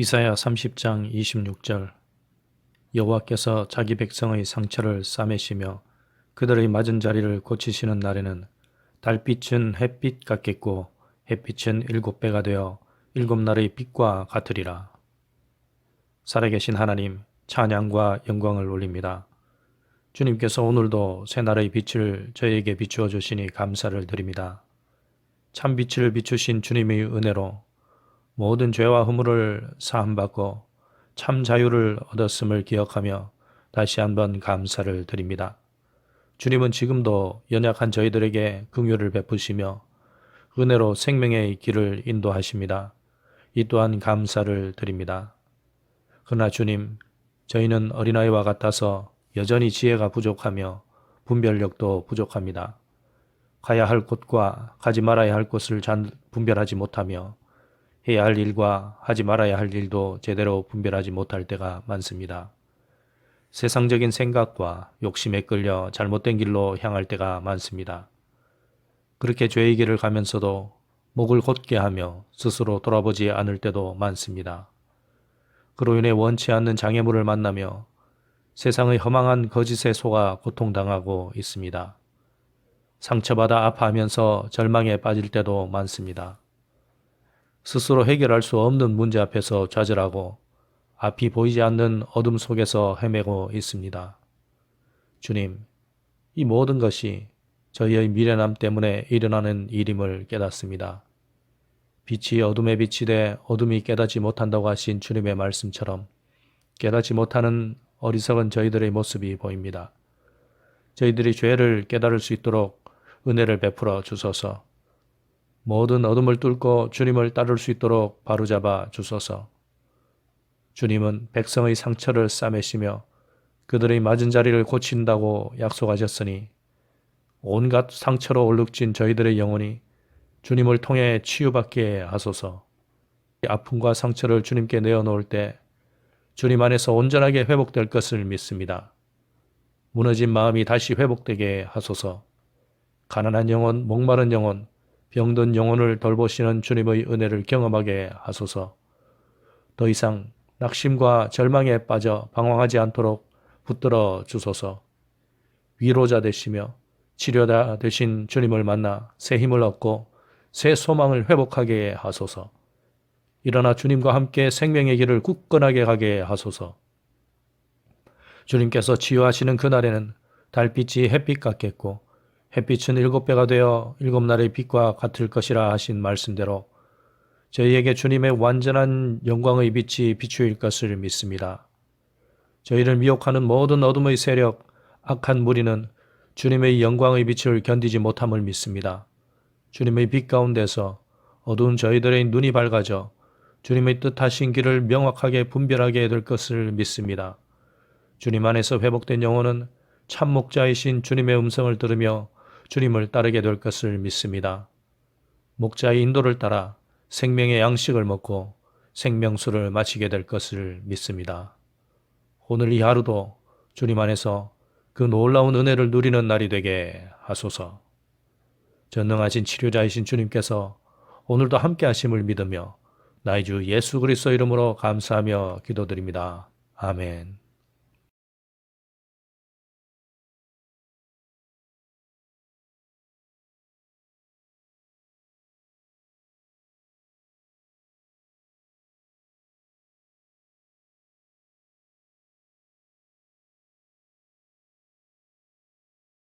이사야 30장 26절 여호와께서 자기 백성의 상처를 싸매시며 그들의 맞은 자리를 고치시는 날에는 달빛은 햇빛 같겠고 햇빛은 일곱 배가 되어 일곱 날의 빛과 같으리라. 살아계신 하나님 찬양과 영광을 올립니다. 주님께서 오늘도 새날의 빛을 저에게 비추어 주시니 감사를 드립니다. 참 빛을 비추신 주님의 은혜로 모든 죄와 허물을 사함받고 참 자유를 얻었음을 기억하며 다시 한번 감사를 드립니다. 주님은 지금도 연약한 저희들에게 긍휼을 베푸시며 은혜로 생명의 길을 인도하십니다. 이 또한 감사를 드립니다. 그러나 주님, 저희는 어린아이와 같아서 여전히 지혜가 부족하며 분별력도 부족합니다. 가야 할 곳과 가지 말아야 할 곳을 잘 분별하지 못하며 해야 할 일과 하지 말아야 할 일도 제대로 분별하지 못할 때가 많습니다. 세상적인 생각과 욕심에 끌려 잘못된 길로 향할 때가 많습니다. 그렇게 죄의 길을 가면서도 목을 곧게 하며 스스로 돌아보지 않을 때도 많습니다. 그로 인해 원치 않는 장애물을 만나며 세상의 허망한 거짓에 속아 고통당하고 있습니다. 상처받아 아파하면서 절망에 빠질 때도 많습니다. 스스로 해결할 수 없는 문제 앞에서 좌절하고 앞이 보이지 않는 어둠 속에서 헤매고 있습니다. 주님, 이 모든 것이 저희의 미련함 때문에 일어나는 일임을 깨닫습니다. 빛이 어둠에 비치되 어둠이 깨닫지 못한다고 하신 주님의 말씀처럼 깨닫지 못하는 어리석은 저희들의 모습이 보입니다. 저희들이 죄를 깨달을 수 있도록 은혜를 베풀어 주소서. 모든 어둠을 뚫고 주님을 따를 수 있도록 바로잡아 주소서. 주님은 백성의 상처를 싸매시며 그들의 맞은 자리를 고친다고 약속하셨으니 온갖 상처로 얼룩진 저희들의 영혼이 주님을 통해 치유받게 하소서. 아픔과 상처를 주님께 내어놓을 때 주님 안에서 온전하게 회복될 것을 믿습니다. 무너진 마음이 다시 회복되게 하소서. 가난한 영혼, 목마른 영혼, 병든 영혼을 돌보시는 주님의 은혜를 경험하게 하소서. 더 이상 낙심과 절망에 빠져 방황하지 않도록 붙들어 주소서. 위로자 되시며 치료자 되신 주님을 만나 새 힘을 얻고 새 소망을 회복하게 하소서. 일어나 주님과 함께 생명의 길을 굳건하게 가게 하소서. 주님께서 치유하시는 그날에는 달빛이 햇빛 같겠고 햇빛은 일곱 배가 되어 일곱 날의 빛과 같을 것이라 하신 말씀대로 저희에게 주님의 완전한 영광의 빛이 비추일 것을 믿습니다. 저희를 미혹하는 모든 어둠의 세력, 악한 무리는 주님의 영광의 빛을 견디지 못함을 믿습니다. 주님의 빛 가운데서 어두운 저희들의 눈이 밝아져 주님의 뜻하신 길을 명확하게 분별하게 될 것을 믿습니다. 주님 안에서 회복된 영혼은 참 목자이신 주님의 음성을 들으며 주님을 따르게 될 것을 믿습니다. 목자의 인도를 따라 생명의 양식을 먹고 생명수를 마시게 될 것을 믿습니다. 오늘 이 하루도 주님 안에서 그 놀라운 은혜를 누리는 날이 되게 하소서. 전능하신 치료자이신 주님께서 오늘도 함께 하심을 믿으며 나의 주 예수 그리스도 이름으로 감사하며 기도드립니다. 아멘.